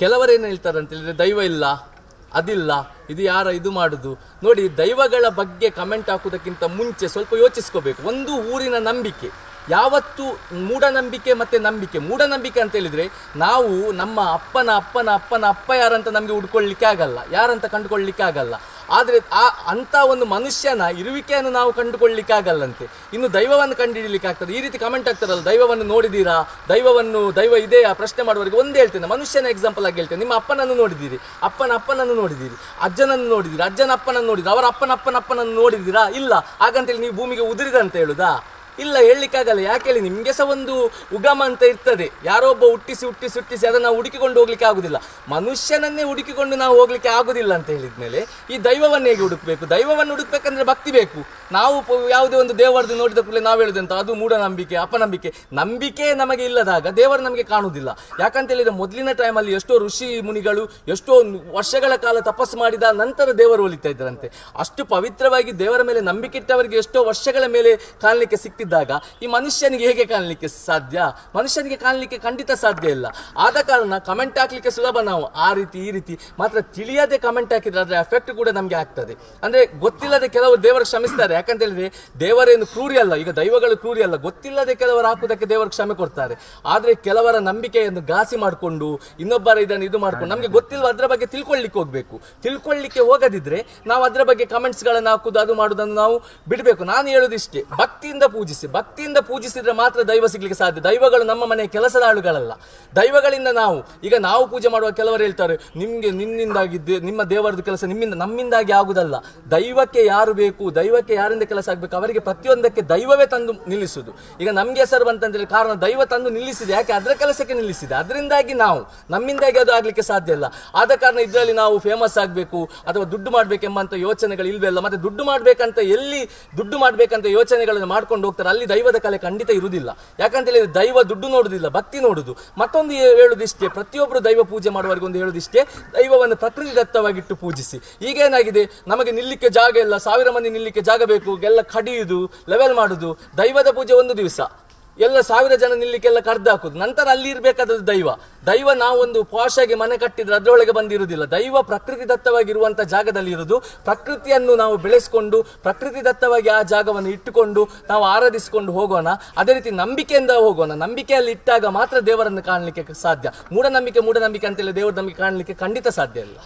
ಕೆಲವರೇನು ಹೇಳ್ತಾರೆ ಅಂತ ಹೇಳಿದ್ರೆ ದೈವ ಇಲ್ಲ, ಅದಿಲ್ಲ, ಇದು ಯಾರ, ಇದು ಮಾಡುದು. ನೋಡಿ, ದೈವಗಳ ಬಗ್ಗೆ ಕಮೆಂಟ್ ಹಾಕುವುದಕ್ಕಿಂತ ಮುಂಚೆ ಸ್ವಲ್ಪ ಯೋಚಿಸ್ಕೋಬೇಕು. ಒಂದು ಊರಿನ ನಂಬಿಕೆ. ಯಾವತ್ತು ಮೂಢನಂಬಿಕೆ ಮತ್ತೆ ನಂಬಿಕೆ. ಮೂಢನಂಬಿಕೆ ಅಂತ ಹೇಳಿದ್ರೆ, ನಾವು ನಮ್ಮ ಅಪ್ಪನ ಅಪ್ಪನ ಅಪ್ಪನ, ಅಪ್ಪ ಯಾರಂತ ನಮಗೆ ಹುಡ್ಕೊಳ್ಳಿಕ್ಕೆ ಆಗಲ್ಲ. ಯಾರಂತ ಕಂಡುಕೊಳ್ಳಿಕ್ಕೆ ಆಗಲ್ಲ. ಆದರೆ ಆ ಅಂಥ ಒಂದು ಮನುಷ್ಯನ ಇರುವಿಕೆಯನ್ನು ನಾವು ಕಂಡುಕೊಳ್ಳಿಕ್ಕಾಗಲ್ಲಂತೆ. ಇನ್ನು ದೈವವನ್ನು ಕಂಡುಹಿಡಲಿಕ್ಕೆ ಆಗ್ತದೆ ಈ ರೀತಿ ಕಮೆಂಟ್ ಆಗ್ತಾರಲ್ಲ ದೈವವನ್ನು ನೋಡಿದ್ದೀರಾ ದೈವವನ್ನು, ದೈವ ಇದೆಯಾ? ಪ್ರಶ್ನೆ ಮಾಡುವವರಿಗೆ ಒಂದೇ ಹೇಳ್ತೇನೆ. ಮನುಷ್ಯನ ಎಕ್ಸಾಂಪಲ್ ಆಗಿ ಹೇಳ್ತೇನೆ. ನಿಮ್ಮ ಅಪ್ಪನನ್ನು ನೋಡಿದ್ದೀರಿ. ಅಪ್ಪನ ಅಪ್ಪನನ್ನು ನೋಡಿದ್ದೀರಿ. ಅಜ್ಜನನ್ನು ನೋಡಿದ್ದೀರಿ. ಅಜ್ಜನ ಅಪ್ಪನನ್ನು ನೋಡಿದ್ದೀರಿ. ಅವರ ಅಪ್ಪನ ಅಪ್ಪನ ಅಪ್ಪನನ್ನು ನೋಡಿದ್ದೀರಾ? ಇಲ್ಲ. ಹಾಗಂತೇಳಿ ನೀವು ಭೂಮಿಗೆ ಉದುರಿದಂತ ಹೇಳುದಾ? ಇಲ್ಲ, ಹೇಳಲಿಕ್ಕಾಗಲ್ಲ. ಯಾಕೆ ಹೇಳಿ, ನಿಮಗೆ ಸಹ ಒಂದು ಉಗಮ ಅಂತ ಇರ್ತದೆ. ಯಾರೋ ಒಬ್ಬ ಹುಟ್ಟಿಸಿ ಹುಟ್ಟಿಸಿ ಹುಟ್ಟಿಸಿ ಅದನ್ನು ನಾವು ಹುಡುಕಿಕೊಂಡು ಹೋಗ್ಲಿಕ್ಕೆ ಆಗುದಿಲ್ಲ. ಮನುಷ್ಯನನ್ನೇ ಹುಡುಕಿಕೊಂಡು ನಾವು ಹೋಗ್ಲಿಕ್ಕೆ ಆಗುದಿಲ್ಲ ಅಂತ ಹೇಳಿದ್ಮೇಲೆ ಈ ದೈವವನ್ನು ಹೇಗೆ ಹುಡುಕಬೇಕು? ದೈವವನ್ನು ಹುಡುಕ್ಬೇಕಂದ್ರೆ ಭಕ್ತಿ ಬೇಕು. ನಾವು ಯಾವುದೇ ಒಂದು ದೇವರದ್ದು ನೋಡಿದ ಕೂಡಲೇ ನಾವು ಹೇಳುದಂತ ಅದು ಮೂಢನಂಬಿಕೆ, ಅಪನಂಬಿಕೆ. ನಂಬಿಕೆ ನಮಗೆ ಇಲ್ಲದಾಗ ದೇವರು ನಮಗೆ ಕಾಣುವುದಿಲ್ಲ. ಯಾಕಂತ ಹೇಳಿದ್ರೆ ಮೊದಲಿನ ಟೈಮಲ್ಲಿ ಎಷ್ಟೋ ಋಷಿ ಮುನಿಗಳು, ಎಷ್ಟೋ ವರ್ಷಗಳ ಕಾಲ ತಪಸ್ಸು ಮಾಡಿದ ನಂತರ ದೇವರು ಒಲಿತಾ ಇದ್ದರಂತೆ. ಅಷ್ಟು ಪವಿತ್ರವಾಗಿ ದೇವರ ಮೇಲೆ ನಂಬಿಕೆ ಇಟ್ಟವರಿಗೆ ಎಷ್ಟೋ ವರ್ಷಗಳ ಮೇಲೆ ಕಾಣಲಿಕ್ಕೆ ಸಿಕ್ತಿದ್ದಾಗ ಈ ಮನುಷ್ಯನಿಗೆ ಹೇಗೆ ಕಾಣಲಿಕ್ಕೆ ಸಾಧ್ಯ? ಮನುಷ್ಯನಿಗೆ ಕಾಣಲಿಕ್ಕೆ ಖಂಡಿತ ಸಾಧ್ಯ ಇಲ್ಲ. ಆದ ಕಾರಣ ಕಮೆಂಟ್ ಹಾಕ್ಲಿಕ್ಕೆ ಸುಲಭ ನಾವು ಆ ರೀತಿ, ಈ ರೀತಿ ಮಾತ್ರ ತಿಳಿಯದೆ ಕಮೆಂಟ್ ಹಾಕಿದ್ರೆ ಅದರ ಎಫೆಕ್ಟ್ ಕೂಡ ನಮಗೆ ಆಗ್ತದೆ. ಅಂದ್ರೆ ಗೊತ್ತಿಲ್ಲದೆ ಕೆಲವರು ದೇವರು ಕ್ಷಮಿಸ್ತಾರೆ. ಯಾಕಂತ ಹೇಳಿದ್ರೆ ದೇವರೇನು ಕ್ರೂರಿ ಅಲ್ಲ. ಈಗ ದೈವಗಳು ಕ್ರೂರಿ ಅಲ್ಲ. ಗೊತ್ತಿಲ್ಲದೆ ಕೆಲವರು ಹಾಕುವುದಕ್ಕೆ ದೇವರು ಕ್ಷಮೆ ಕೊಡ್ತಾರೆ. ಆದ್ರೆ ಕೆಲವರ ನಂಬಿಕೆಯನ್ನು ಘಾಸಿ ಮಾಡಿಕೊಂಡು ಇನ್ನೊಬ್ಬರ ಇದನ್ನು ಇದು ಮಾಡ್ಕೊಂಡು ನಮಗೆ ಗೊತ್ತಿಲ್ಲ ಅದರ ಬಗ್ಗೆ ತಿಳ್ಕೊಳ್ಳಿಕ್ಕೆ ಹೋಗಬೇಕು. ತಿಳ್ಕೊಳ್ಳಿಕ್ಕೆ ಹೋಗದಿದ್ರೆ ನಾವು ಅದರ ಬಗ್ಗೆ ಕಮೆಂಟ್ಸ್ಗಳನ್ನು ಹಾಕುದು ಅದು ಮಾಡುವುದನ್ನು ನಾವು ಬಿಡಬೇಕು. ನಾನು ಹೇಳುದಿಷ್ಟೇ, ಭಕ್ತಿಯಿಂದ ಪೂಜಿಸಿ. ಭಕ್ತಿಯಿಂದ ಪೂಜಿಸಿದ್ರೆ ಮಾತ್ರ ದೈವ ಸಿಗ್ಲಿಕ್ಕೆ ಸಾಧ್ಯ. ದೈವಗಳು ನಮ್ಮ ಮನೆಯ ಕೆಲಸದ ಆಳುಗಳಲ್ಲ. ದೈವಗಳಿಂದ ನಾವು, ಈಗ ನಾವು ಪೂಜೆ ಮಾಡುವ ಕೆಲವರು ಹೇಳ್ತಾರೆ, ನಿಮ್ಗೆ ನಿನ್ನಿಂದಾಗಿ ನಿಮ್ಮ ದೇವರದ ಕೆಲಸ ನಿಮ್ಮಿಂದ, ನಮ್ಮಿಂದಾಗಿ ಆಗುದಲ್ಲ. ದೈವಕ್ಕೆ ಯಾರು ಬೇಕು, ದೈವಕ್ಕೆ ಯಾರಿಂದ ಕೆಲಸ ಆಗಬೇಕು, ಅವರಿಗೆ ಪ್ರತಿಯೊಂದಕ್ಕೆ ದೈವವೇ ತಂದು ನಿಲ್ಲಿಸುದು. ಈಗ ನಮ್ಗೆ ಹೆಸರು ಬಂತಂದ್ರೆ ಕಾರಣ ದೈವ ತಂದು ನಿಲ್ಲಿಸಿದೆ. ಯಾಕೆ? ಅದರ ಕೆಲಸಕ್ಕೆ ನಿಲ್ಲಿಸಿದೆ. ಅದರಿಂದಾಗಿ ನಾವು, ನಮ್ಮಿಂದಾಗಿ ಅದು ಆಗ್ಲಿಕ್ಕೆ ಸಾಧ್ಯ ಇಲ್ಲ. ಆದ ಕಾರಣ ಇದರಲ್ಲಿ ನಾವು ಫೇಮಸ್ ಆಗಬೇಕು, ಅಥವಾ ದುಡ್ಡು ಮಾಡ್ಬೇಕೆಂಬಂತ ಯೋಚನೆಗಳು ಇಲ್ವೇ ಇಲ್ಲ ಮತ್ತೆ ದುಡ್ಡು ಮಾಡ್ಬೇಕಂತ ಎಲ್ಲಿ, ದುಡ್ಡು ಮಾಡ್ಬೇಕಂತ ಯೋಚನೆಗಳನ್ನು ಮಾಡ್ಕೊಂಡು ಅಲ್ಲಿ ದೈವದ ಕಲೆ ಖಂಡಿತ ಇರುವುದಿಲ್ಲ. ಯಾಕಂತ ಹೇಳಿದ್ರೆ ದೈವ ದುಡ್ಡು ನೋಡುದಿಲ್ಲ ಭಕ್ತಿ ನೋಡುದು ಮತ್ತೊಂದು ಹೇಳುದಿಷ್ಟೇ ಪ್ರತಿಯೊಬ್ಬರು ದೈವ ಪೂಜೆ ಮಾಡುವವರಿಗೆ ಒಂದು ಹೇಳುದಿಷ್ಟೇ ದೈವವನ್ನು ಪ್ರಕೃತಿ ದತ್ತವಾಗಿಟ್ಟು ಪೂಜಿಸಿ. ಈಗೇನಾಗಿದೆ? ನಮಗೆ ನಿಲ್ಲಿಕ್ಕೆ ಜಾಗ ಇಲ್ಲ, ಸಾವಿರ ಮಂದಿ ನಿಲ್ಲಿಕ್ಕೆ ಜಾಗ ಬೇಕು, ಎಲ್ಲ ಕಡಿಯುದು ಲೆವೆಲ್ ಮಾಡುದು, ದೈವದ ಪೂಜೆ ಒಂದು ದಿವಸ. ಎಲ್ಲ ಸಾವಿರ ಜನ ನಿಲ್ಲಿಕ್ಕೆಲ್ಲ ಕಡ್ದು ಹಾಕುದು. ನಂತರ ಅಲ್ಲಿ ಇರಬೇಕಾದದ್ದು ದೈವ. ದೈವ ನಾವೊಂದು ಪಾಶಾಗಿ ಮನೆ ಕಟ್ಟಿದ್ರೆ ಅದರೊಳಗೆ ಬಂದಿರುವುದಿಲ್ಲ ದೈವ ಪ್ರಕೃತಿ ದತ್ತವಾಗಿರುವಂಥ ಜಾಗದಲ್ಲಿ ಇರುವುದು ಪ್ರಕೃತಿಯನ್ನು ನಾವು ಬೆಳೆಸಿಕೊಂಡು, ಪ್ರಕೃತಿ ದತ್ತವಾಗಿ ಆ ಜಾಗವನ್ನು ಇಟ್ಟುಕೊಂಡು ನಾವು ಆರಾಧಿಸಿಕೊಂಡು ಹೋಗೋಣ. ಅದೇ ರೀತಿ ನಂಬಿಕೆಯಿಂದ ಹೋಗೋಣ. ನಂಬಿಕೆಯಲ್ಲಿ ಇಟ್ಟಾಗ ಮಾತ್ರ ದೇವರನ್ನು ಕಾಣಲಿಕ್ಕೆ ಸಾಧ್ಯ. ಮೂಢನಂಬಿಕೆ ಮೂಢನಂಬಿಕೆ ಅಂತೇಳಿ ದೇವರ ನಂಬಿಕೆ ಕಾಣಲಿಕ್ಕೆ ಖಂಡಿತ ಸಾಧ್ಯ ಇಲ್ಲ.